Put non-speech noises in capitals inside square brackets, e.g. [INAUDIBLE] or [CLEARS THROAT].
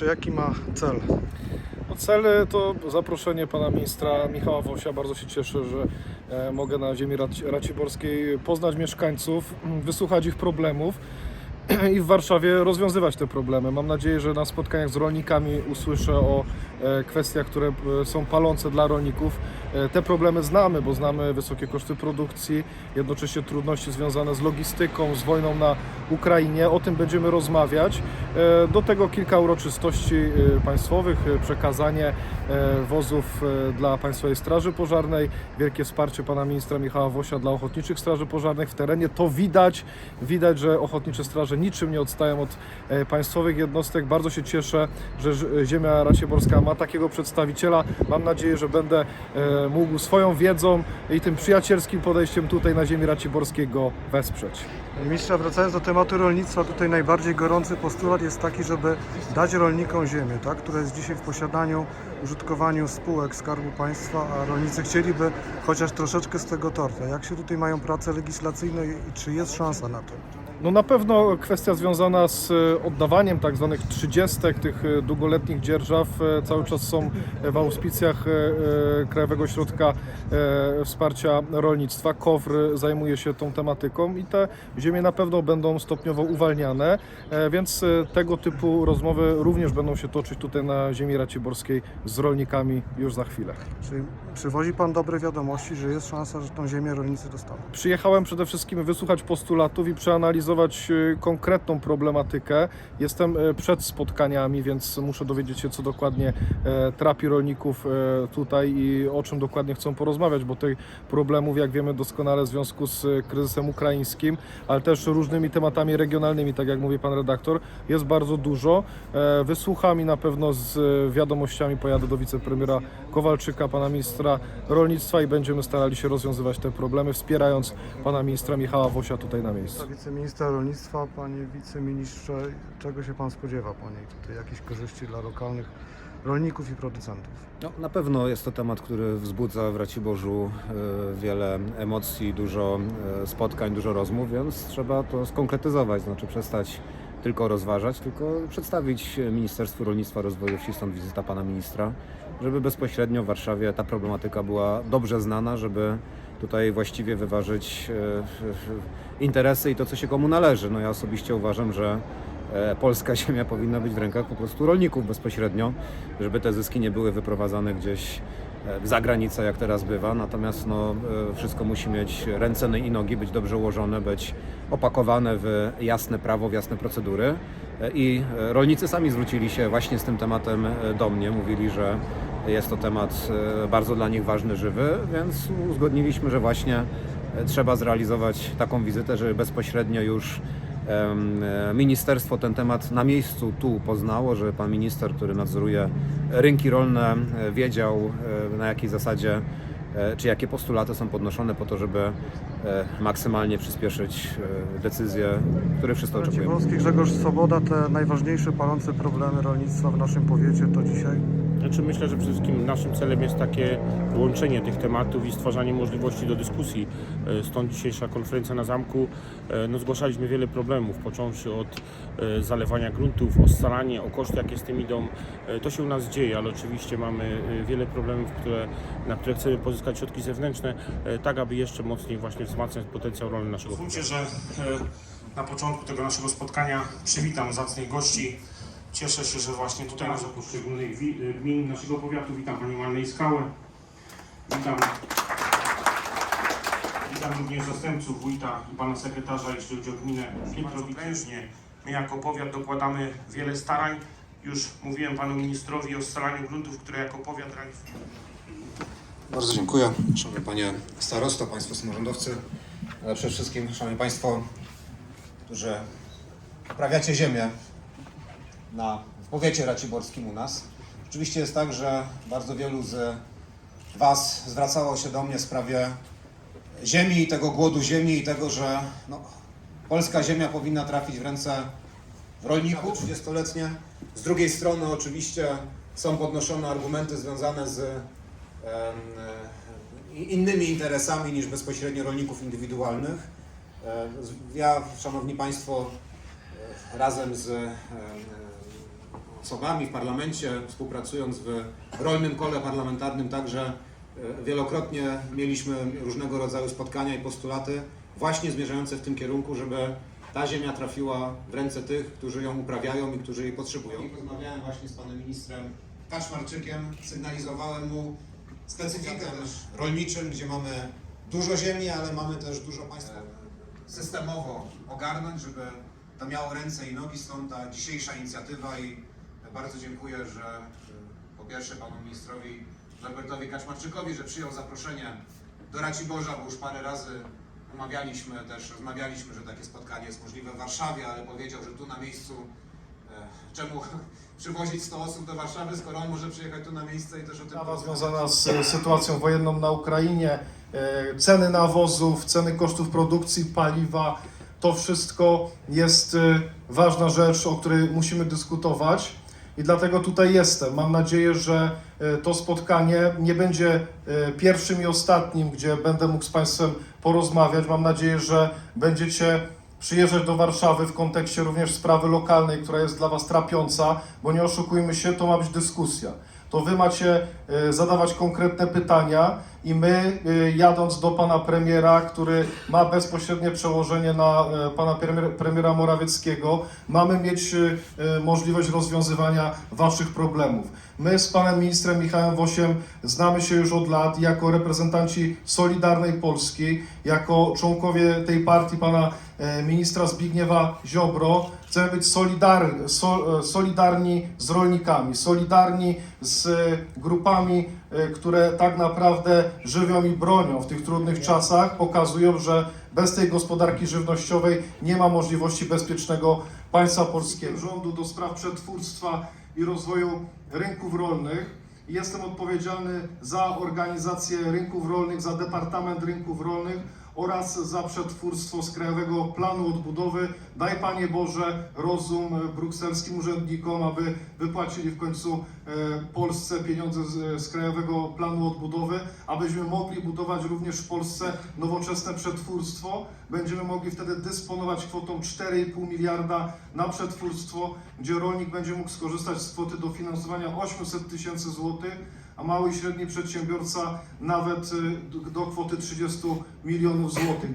ministrze, jaki ma cel? No cel to zaproszenie pana ministra Michała Wosia. Bardzo się cieszę, że e, mogę na ziemi Raci- Raciborskiej poznać mieszkańców, m, wysłuchać ich problemów [CLEARS THROAT] i w Warszawie rozwiązywać te problemy. Mam nadzieję, że na spotkaniach z rolnikami usłyszę o e, kwestiach, które e, są palące dla rolników. E, Te problemy znamy, bo znamy wysokie koszty produkcji, jednocześnie trudności związane z logistyką, z wojną na Ukrainie. O tym będziemy rozmawiać. Do tego kilka uroczystości państwowych, przekazanie wozów dla Państwowej Straży Pożarnej, wielkie wsparcie pana ministra Michała Wosia dla Ochotniczych Straży Pożarnych w terenie. To widać, widać, że Ochotnicze Straże niczym nie odstają od e, państwowych jednostek. Bardzo się cieszę, że ziemia Racieborska ma takiego przedstawiciela. Mam nadzieję, że będę e, mógł swoją wiedzą i tym przyjacielskim podejściem tutaj na ziemi Racieborskiej go wesprzeć. Ministrze, wracając do tematu rolnictwa, tutaj najbardziej gorący postulat jest taki, żeby dać rolnikom ziemię, tak, która jest dzisiaj w posiadaniu, użytkowaniu spółek Skarbu Państwa, a rolnicy chcieliby chociaż troszeczkę z tego torta. Jak się tutaj mają prace legislacyjne i czy jest szansa na to? No na pewno kwestia związana z e, oddawaniem tak zwanych trzydziestek, tych e, długoletnich dzierżaw e, cały czas są w auspicjach Krajowego Środka e, Wsparcia Rolnictwa. KOWR zajmuje się tą tematyką i te ziemie na pewno będą stopniowo uwalniane, więc tego typu rozmowy również będą się toczyć tutaj na ziemi raciborskiej z rolnikami już za chwilę. Czy przywozi Pan dobre wiadomości, że jest szansa, że tą ziemię rolnicy dostaną? Przyjechałem przede wszystkim wysłuchać postulatów i przeanalizować e, konkretną problematykę. Jestem e, przed spotkaniami, więc muszę dowiedzieć się, co dokładnie e, trapi rolników tutaj i o czym dokładnie chcą porozmawiać, bo tych problemów, jak wiemy doskonale, w związku z kryzysem ukraińskim, ale też różnymi tematami regionalnymi, tak jak mówi pan redaktor, jest bardzo dużo. Wysłucham i na pewno z wiadomościami pojadę do wicepremiera Kowalczyka, pana ministra rolnictwa i będziemy starali się rozwiązywać te problemy, wspierając pana ministra Michała Wosia tutaj na miejscu. Wiceministra rolnictwa, Panie wiceministrze, czego się Pan spodziewa po niej tutaj? Jakichś korzyści dla lokalnych rolników i producentów? No, na pewno jest to temat, który wzbudza w Raciborzu e, wiele emocji, dużo e, spotkań, dużo rozmów, więc trzeba to skonkretyzować, znaczy przestać tylko rozważać, tylko przedstawić Ministerstwu Rolnictwa Rozwoju Wsi, stąd wizyta pana ministra, żeby bezpośrednio w Warszawie ta problematyka była dobrze znana, żeby tutaj właściwie wyważyć e, f- interesy i to, co się komu należy. No ja osobiście uważam, że e, polska [LAUGHS] ziemia powinna być w rękach po prostu rolników bezpośrednio, żeby te zyski nie były wyprowadzane gdzieś e, za granicę, jak teraz bywa. Natomiast no, e, wszystko musi mieć ręce i nogi, być dobrze ułożone, być opakowane w jasne prawo, w jasne procedury. E, I e, rolnicy sami zwrócili się właśnie z tym tematem e, do mnie. Mówili, że jest to temat e, bardzo dla nich ważny, żywy, więc uzgodniliśmy, że właśnie e, trzeba zrealizować taką wizytę, żeby bezpośrednio już e, ministerstwo ten temat na miejscu tu poznało, że pan minister, który nadzoruje rynki rolne, wiedział na jakiej zasadzie czy jakie postulaty są podnoszone po to, żeby maksymalnie przyspieszyć decyzje, które wszyscy oczekujemy. Raciborski, Grzegorz Swoboda, te najważniejsze palące problemy rolnictwa w naszym powiecie to dzisiaj? Znaczy myślę, że przede wszystkim naszym celem jest takie łączenie tych tematów i stwarzanie możliwości do dyskusji. E, Stąd dzisiejsza konferencja na zamku. E, No, zgłaszaliśmy wiele problemów, począwszy od e, zalewania gruntów, o scalanie, o koszty, jakie z tym idą. To się u nas dzieje, ale oczywiście mamy wiele problemów, które, na które chcemy pozyskać środki zewnętrzne, tak aby jeszcze mocniej właśnie wzmacniać potencjał rolny naszego Pozwólcie, że na początku tego naszego spotkania przywitam zacnych gości. Cieszę się, że właśnie tutaj na poszczególnych wi- e, gmin naszego powiatu witam Panią Annę Skałę. Witam, witam również zastępców wójta i Pana Sekretarza, jeśli chodzi o gminę Pietrowiczężnie. My jako powiat dokładamy wiele starań. Już mówiłem Panu Ministrowi o scalaniu gruntów, które jako powiat realizujemy. Bardzo dziękuję. Szanowny Panie Starosto, Państwo samorządowcy, ale przede wszystkim Szanowni Państwo, którzy uprawiacie ziemię na, w powiecie raciborskim u nas. Rzeczywiście jest tak, że bardzo wielu z Was zwracało się do mnie w sprawie ziemi i tego głodu ziemi i tego, że no, polska ziemia powinna trafić w ręce rolników 30-letnie. Z drugiej strony oczywiście są podnoszone argumenty związane z innymi interesami niż bezpośrednio rolników indywidualnych. E, Ja, Szanowni Państwo, e, razem z osobami w parlamencie, współpracując w rolnym kole parlamentarnym także e, wielokrotnie mieliśmy różnego rodzaju spotkania i postulaty właśnie zmierzające w tym kierunku, żeby ta ziemia trafiła w ręce tych, którzy ją uprawiają i którzy jej potrzebują. Rozmawiałem właśnie z panem ministrem Kaczmarczykiem, sygnalizowałem mu specyfikę rolniczym, gdzie mamy dużo ziemi, ale mamy też dużo państwa systemowo ogarnąć, żeby to miało ręce i nogi, stąd ta dzisiejsza inicjatywa i bardzo dziękuję, że y, po pierwsze panu ministrowi Norbertowi Kaczmarczykowi, że przyjął zaproszenie do Raciborza, bo już parę razy umawialiśmy też, rozmawialiśmy, że takie spotkanie jest możliwe w Warszawie, ale powiedział, że tu na miejscu e, czemu [LAUGHS] przywozić 100 osób do Warszawy, skoro on może przyjechać tu na miejsce i też o tym Sprawa związana z e, sytuacją wojenną na Ukrainie, e, ceny nawozów, ceny kosztów produkcji paliwa, to wszystko jest ważna rzecz, o której musimy dyskutować i dlatego tutaj jestem. Mam nadzieję, że e, to spotkanie nie będzie e, pierwszym i ostatnim, gdzie będę mógł z Państwem porozmawiać. Mam nadzieję, że będziecie przyjeżdżać do Warszawy w kontekście również sprawy lokalnej, która jest dla Was trapiąca, bo nie oszukujmy się, to ma być dyskusja. To Wy macie e, zadawać konkretne pytania i my, e, jadąc do Pana Premiera, który ma bezpośrednie przełożenie na e, Pana premier, Premiera Morawieckiego, mamy mieć możliwość rozwiązywania Waszych problemów. My z Panem Ministrem Michałem Wosiem znamy się już od lat jako reprezentanci Solidarnej Polski, jako członkowie tej partii Pana Ministra Zbigniewa Ziobro. Chcemy być solidarni, so, e, solidarni z rolnikami, solidarni z e, grupami, e, które tak naprawdę żywią i bronią w tych trudnych czasach, pokazują, że bez tej gospodarki żywnościowej nie ma możliwości bezpiecznego państwa polskiego. Rządu do spraw przetwórstwa i rozwoju rynków rolnych. Jestem odpowiedzialny za organizację rynków rolnych, za Departament Rynków Rolnych oraz za przetwórstwo z Krajowego Planu Odbudowy. Daj Panie Boże rozum brukselskim urzędnikom, aby wypłacili w końcu e, Polsce pieniądze z, z Krajowego Planu Odbudowy, abyśmy mogli budować również w Polsce nowoczesne przetwórstwo. Będziemy mogli wtedy dysponować kwotą 4,5 miliarda na przetwórstwo, gdzie rolnik będzie mógł skorzystać z kwoty dofinansowania 800 tysięcy złotych a mały i średni przedsiębiorca nawet y, do- kwoty 30 milionów złotych.